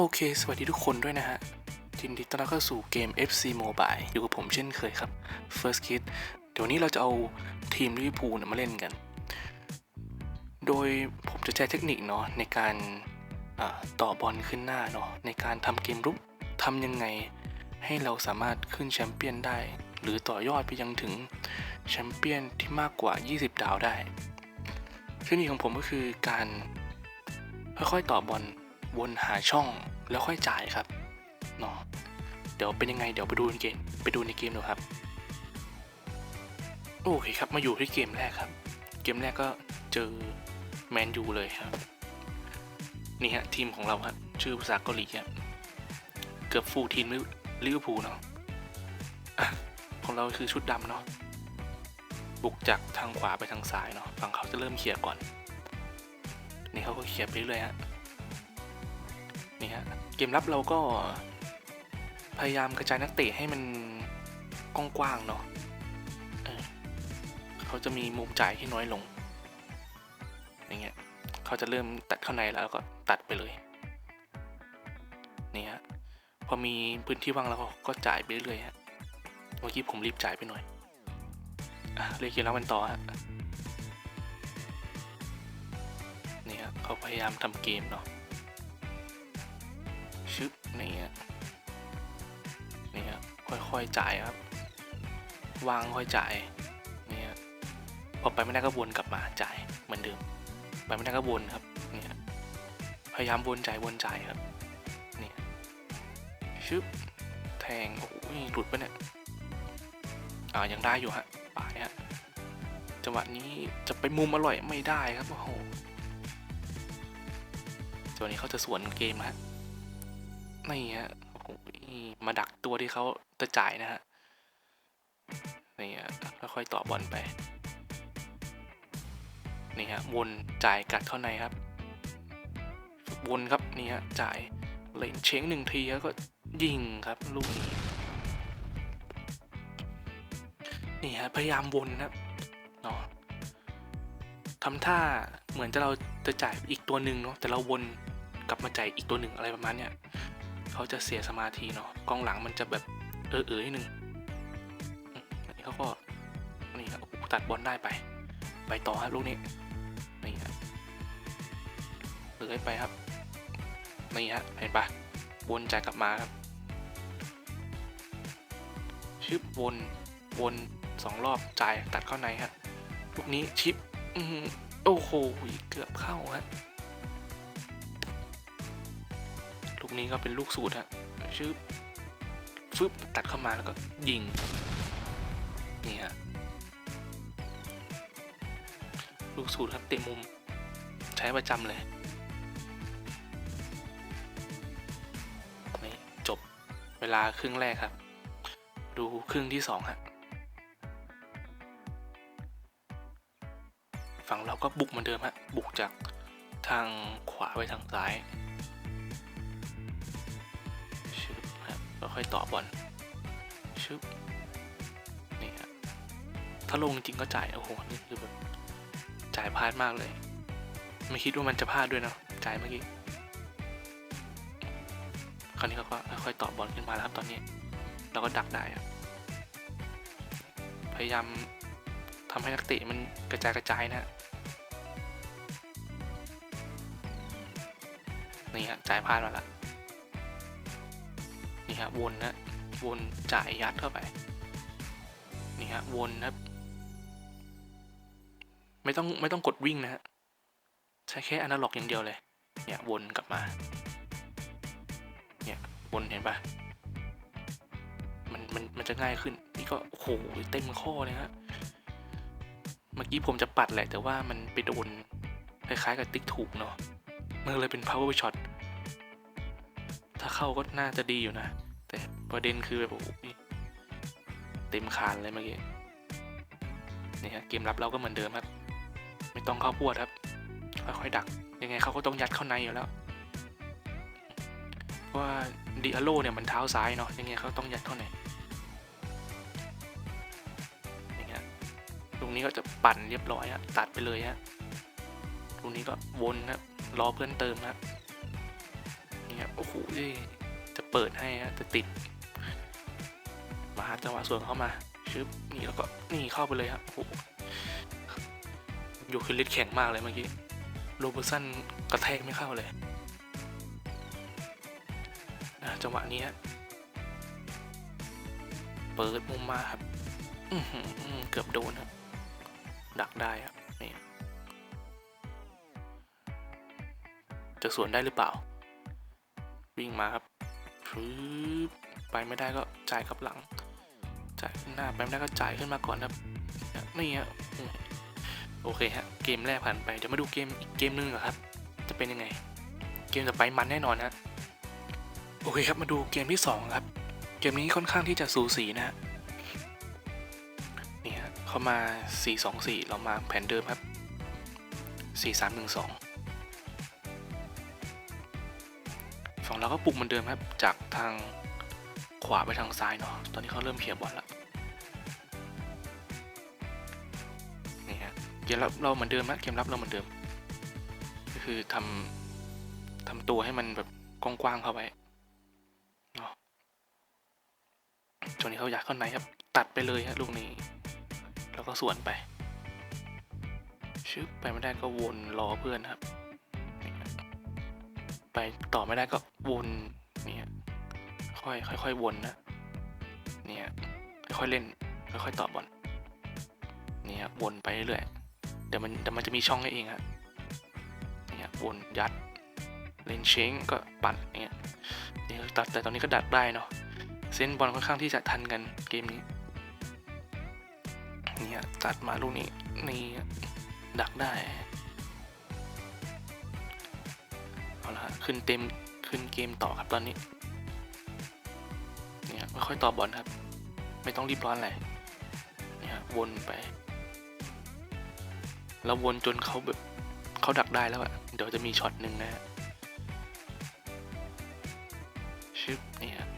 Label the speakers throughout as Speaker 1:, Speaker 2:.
Speaker 1: โอเค สวัสดีทุกคนด้วยนะฮะยินดีต้อนรับเข้าสู่เกม FC Mobile อยู่กับผมเช่นเคยครับ First Kid เดี๋ยวนี้เราจะเอาทีมลิเวอร์พูลมาเล่นกัน โดยผมจะใช้เทคนิคเนาะในการต่อบอลขึ้นหน้าเนาะในการทำเกมรุกทำยังไงให้เราสามารถขึ้นแชมเปี้ยนได้ หรือต่อยอดไปยังถึงแชมเปี้ยนที่มากกว่า 20 ดาวได้เทคนิคของผมก็คือการค่อยๆต่อบอล วนหาช่องแล้วค่อยจ่ายครับเนาะเดี๋ยวเป็นยังไงเดี๋ยวไปดูในเกมไปดูในเกมดูครับโอเคครับมาอยู่ที่เกมแรกครับ เกมแรกก็เจอแมนยูเลยครับ นี่ฮะทีมของเราครับ ชื่อภาษาเกาหลีครับเกือบฟูลทีมลิเวอร์พูลเนาะของเราคือชุดดำเนาะบุกจากทางขวาไปทางซ้ายเนาะฝั่งเขาจะเริ่มเคลียร์ก่อน นี่เขาก็เขียนไปเรื่อยฮะ ฮะเกมรับเราก็พยายามกระจายนักเตะให้มันกว้างๆเนาะเเขาจะมีมุมจ่ายที่น้อยลง อย่างเงี้ยเขาจะเริ่มตัดเข้าในแล้วก็ตัดไปเลยนี่ฮะพอมีพื้นที่ว่างแล้วก็จ่ายไปเรื่อยฮะเมื่อกี้ผมรีบจ่ายไปหน่อยอเรียกเกมรับกันต่อฮะนี่ครับเขาพยายามทำเกมเนาะ นี่ฮะนี่ฮะค่อยๆจ่ายครับ วางค่อยจ่ายนี่ฮะพอไปไม่ได้ก็วนกลับมาจ่ายเหมือนเดิมไปไม่ได้ก็วนครับนี่ฮะพยายามวนจ่ายวนจ่ายครับนี่ชึบแทงโอ้ยหลุดปะเนี่ยอ่ายังได้อยู่ฮะปลายฮะจังหวะนี้จะไปมุมอร่อยไม่ได้ครับโอ้โหส่วนนี้เขาจะสวนเกมฮะ นี่ฮะโอ้โหมาดักตัวที่เขาจะจ่ายนะฮะนี่ฮะค่อยๆต่อบอลไป นี่ฮะวนจ่ายกัดเข้าในครับ วนครับนี่ฮะจ่ายเลนเช้งหนึ่งทีแล้วก็ยิงครับลูกนี้นี่ฮะพยายามวนครับเนาะทำท่าเหมือนจะเราจะจ่ายอีกตัวหนึ่งเนาะแต่เราวนกลับมาจ่ายอีกตัวหนึ่งอะไรประมาณเนี้ย เขาจะเสียสมาธิเนาะกองหลังมันจะแบบเออเออนิดนึงอันนี้เขาก็นี่ครับตัดบอลได้ไป ไปต่อครับลูกนี้นี่ครับเลื้อยไปครับนี่ฮะเห็นปะวนจ่ายกลับมาครับชิปวนวนสองรอบจ่ายตัดเข้าในฮะลูกนี้ชิปอืมโอ้โหเกือบเข้าฮะ กนี้ก็เป็นลูกสูตรฮะชื่อฟึบตัดเข้ามาแล้วก็ยิง นี่ฮะ ลูกสูตรครับเตะมุม ใช้ประจำเลยนี่จบเวลาครึ่งแรกครับ ดูครึ่งที่สองฮะฝั่งเราก็บุกเหมือนเดิมฮะ บุกจากทางขวาไปทางซ้าย แล้วค่อยต่อบอลชึบนี่ฮะถ้าลงจริงก็จ่ายโอ้โหนี่คือแบบจ่ายพลาดมากเลย ไม่คิดว่ามันจะพลาดด้วยนะจ่ายเมื่อกี้คราวนี้เขาก็ค่อยต่อบอลขึ้นมาแล้วครับตอนนี้เราก็ดักได้ครับพยายามทำให้นักเตะมันกระจายกระจายนะฮะนี่ฮะจ่ายพลาดมาละ นี่ฮะวนนะวนจ่ายยัดเข้าไปนี่ฮะวนนะไม่ต้องไม่ต้องกดวิ่งนะฮะใช้แค่อนาล็อกอย่างเดียวเลย เนี่ยวนกลับมา เนี่ยวนเห็นปะมันมันมันจะง่ายขึ้น นี่ก็โอ้โหเต็มข้อเลยฮะ เมื่อกี้ผมจะปัดแหละ แต่ว่ามันไปโดนคล้ายๆกับติ๊กถูกเนาะมันเลยเป็น power shot ถ้าเข้าก็น่าจะดีอยู่นะ แต่ประเด็นคือแบบโอ้โหเต็มคานเลยเมื่อกี้นี่ฮะเกมรับเราก็เหมือนเดิมครับ ไม่ต้องเข้าพวดครับ ค่อยๆดัก ยังไงเขาก็ต้องยัดเข้าในอยู่แล้วว่าดิอาโลเนี่ยมันเท้าซ้ายเนาะยังไงเขาต้องยัดเข้าในนี่ฮะตรงนี้ก็จะปั่นเรียบร้อยฮะตัดไปเลยฮะตรงนี้ก็วนครับรอเพื่อนเติมครับ นี่ครับโอ้โหจะเปิดให้ฮะแต่ติด มาหาจังหวะส่วนเข้ามาชึบนี่แล้วก็นี่เข้าไปเลยฮะโอ้โหโยคิลิสแข็งมากเลยเมื่อกี้โรเบอร์สันกระแทกไม่เข้าเลยนะจังหวะนี้ฮะเปิดมุมมาครับอื้อหือเกือบโดนครับดักได้ครับนี่จะสวนได้หรือเปล่า วิ่งมาครับฟืบไปไม่ได้ก็จ่ายกับหลัง จ่ายขึ้นหน้าไปไม่ได้ก็จ่ายขึ้นมาก่อนครับนี่ฮะโอเคฮะเกมแรกผ่านไปเดี๋ยวมาดูเกมอีกเกมหนึงอครับ จะเป็นยังไง เกมต่อไปมันแน่นอนฮะโอเคครับมาดูเกมที่สองครับ เกมนี้ค่อนข้างที่จะสูสีนะฮะนี่ฮะเขามา 4-2-4 เรามาแผนเดิมครับ 4-3-1-2 ฝั่งเราก็ปลุกเหมือนเดิมครับ จากทางขวาไปทางซ้ายเนาะ ตอนนี้เขาเริ่มเขี่ยบอลแล้ว นี่ฮะ เกมรับเราเหมือนเดิมฮะเกมรับเราเหมือนเดิม ก็คือทำทำตัวให้มันแบบกว้างๆเข้าไว้เนาะช่วงนี้เขาอยากเข้าในครับ ตัดไปเลยฮะลูกนี้ แล้วก็สวนไป ชึบไปไม่ได้ก็วนรอเพื่อนครับ ไปต่อไม่ได้ก็วนเนี่ยค่อยค่อยๆวนนะเนี่ยค่อยๆเล่นค่อยๆต่อบอลเนี่ยวนไปเรื่อยเดี๋ยวมันเดี๋ยวมันจะมีช่องให้เองฮะเนี่ยวนยัดเล่นเชงก็ปั่นเนี่ยนี่แต่แต่ตอนนี้ก็ดักได้เนาะเส้นบอลค่อนข้างที่จะทันกันเกมนี้เนี่ยตัดมาลูกนี้นี่ดักได้ ขึ้นเต็มขึ้นเกมต่อครับตอนนี้เนี่ยค่อยๆต่อบอลครับ ไม่ต้องรีบร้อนอะไรเนี่ยวนไป แล้ววนจนเขาแบบเขาดักได้แล้วอะเดี๋ยวจะมีช็อตหนึ่งนะฮะชึบนี่ฮะ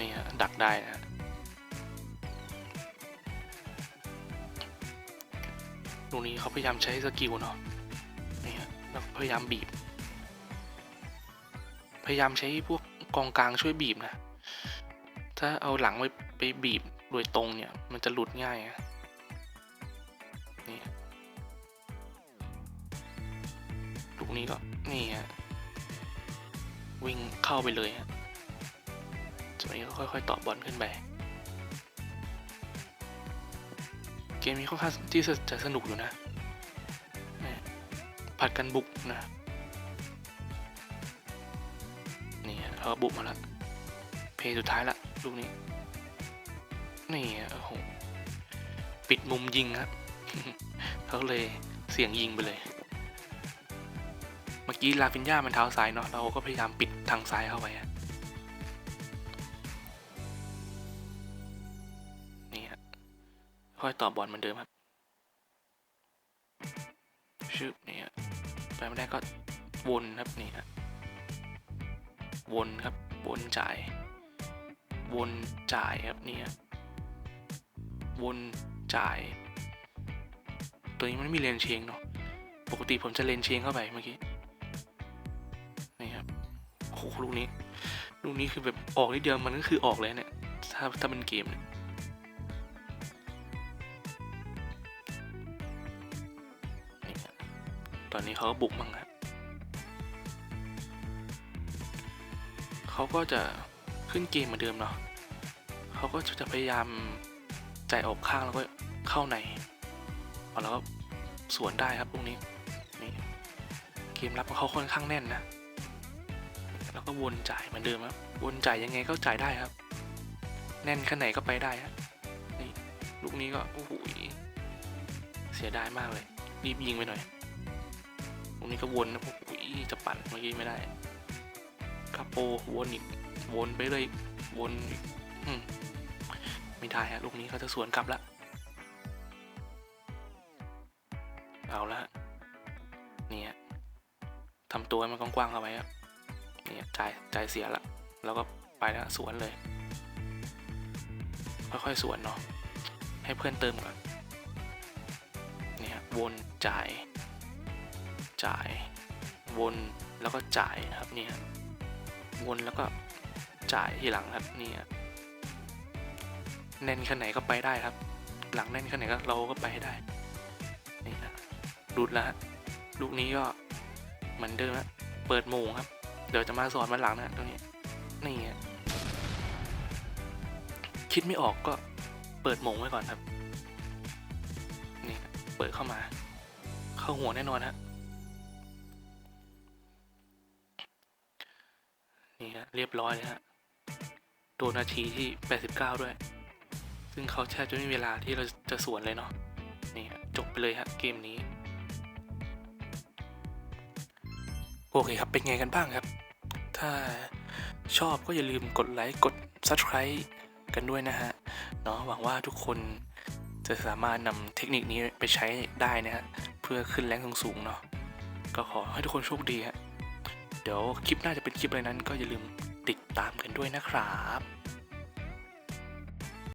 Speaker 1: นี่ฮะดักได้นะฮะตรงนี้เขาพยายามใช้สกิลเนาะนี่ฮะแล้วพยายามบีบ พยายามใช้พวกกองกลางช่วยบีบนะ ถ้าเอาหลังไปไปบีบโดยตรงเนี่ย มันจะหลุดง่ายอะนี่ลูกนี้ก็ นี่ฮะ วิ่งเข้าไปเลยฮะส่วนนี้ก็ค่อยๆต่อบอลขึ้นไป เกมนี้ค่อนข้างที่จะสนุกอยู่นะ ผัดกันบุกนะ นี่เราบุกมาล้วเพย์สุดท้ายละลูกนี้ นี่โอ้โหปิดมุมยิงครับเขาเลยเสี่ยงยิงไปเลย เมื่อกี้ลาฟินยามันเท้าซ้ายเนาะเราก็พยายามปิดทางซ้ายเข้าไปนี่ฮะค่อยต่อบอลเหมือนเดิมครับชึบนี่ฮะไปไม่ได้ก็วนครับนี่ฮะ วนครับ วนจ่าย วนจ่ายครับนี่ฮะวนจ่าย ตัวนี้มันไม่มีเลนเชงเนาะ ปกติผมจะเลนเชงเข้าไปเมื่อกี้ นี่ครับโอ้โหลูกนี้ ลูกนี้คือแบบออกนิดเดียวมันก็คือออกเลยเนี่ยถ้าถ้าเป็นเกมเนี่ยนี่ครับตอนนี้เขาก็บุกมั้งครับ เขาก็จะขึ้นเกมเหมือนเดิมเนาะเขาก็จะพยายามจ่ายออกข้างแล้วก็เข้าในเอาแล้วก็สวนได้ครับพวกนี้นี่เกมรับของเขาค่อนข้างแน่นนะแล้วก็วนจ่ายเหมือนเดิมครับวนจ่ายยังไงก็จ่ายได้ครับ แน่นแค่ไหนก็ไปได้ฮะนี่ลูกนี้ก็โอ้โหเสียดายมากเลยรีบยิงไปหน่อยตรงนี้ก็วนนะโอ้โหจะปั่นเมื่อกี้ไม่ได้ คาโปวนอีกวนไปเลยวนอีกอืมไม่ได้ฮะลูกนี้เขาจะสวนกลับละเอาละเนี่ฮะทำตัวให้มันกว้างๆเอาไว้ครับนี่ฮะจ่ายจ่ายเสียละแล้วก็ไปแล้วสวนเลย ค่อยๆสวนเนาะให้เพื่อนเติมก่อนเนี่ฮะวนจ่าย จ่าย วนแล้วก็จ่ายนะครับเนี่ย วนแล้วก็จ่ายทีหลังครับนี่ฮะแน่นแค่ไหนก็ไปได้ครับ หลังแน่นแค่ไหนก็เราก็ไปให้ได้นี่ฮะรุดแล้วฮะลูกนี้ก็เหมือนเดิมฮะเปิดโมงครับ เดี๋ยวจะมาสอนวันหลังนะตรงนี้นี่ฮะคิดไม่ออกก็เปิดโมงไว้ก่อนครับนี่เปิดเข้ามา เข้าหัวแน่นอนฮะ เรียบร้อยเลยฮะโดนนาทีที่ 89 ด้วย ซึ่งเขาแทบจะไม่มีเวลาที่เราจะสวนเลยเนาะนี่ฮะจบไปเลยฮะเกมนี้ โอเคครับเป็นไงกันบ้างครับ ถ้าชอบก็อย่าลืมกดไลค์กด subscribe กันด้วยนะฮะเนาะหวังว่าทุกคนจะสามารถนำเทคนิคนี้ไปใช้ได้นะฮะเพื่อขึ้นแรงสูงๆเนาะก็ขอให้ทุกคนโชคดีฮะ ดี๋ยวคลิปหน้าจะเป็นคลิปอะไรนั้น ก็อย่าลืมติดตามกันด้วยนะครับ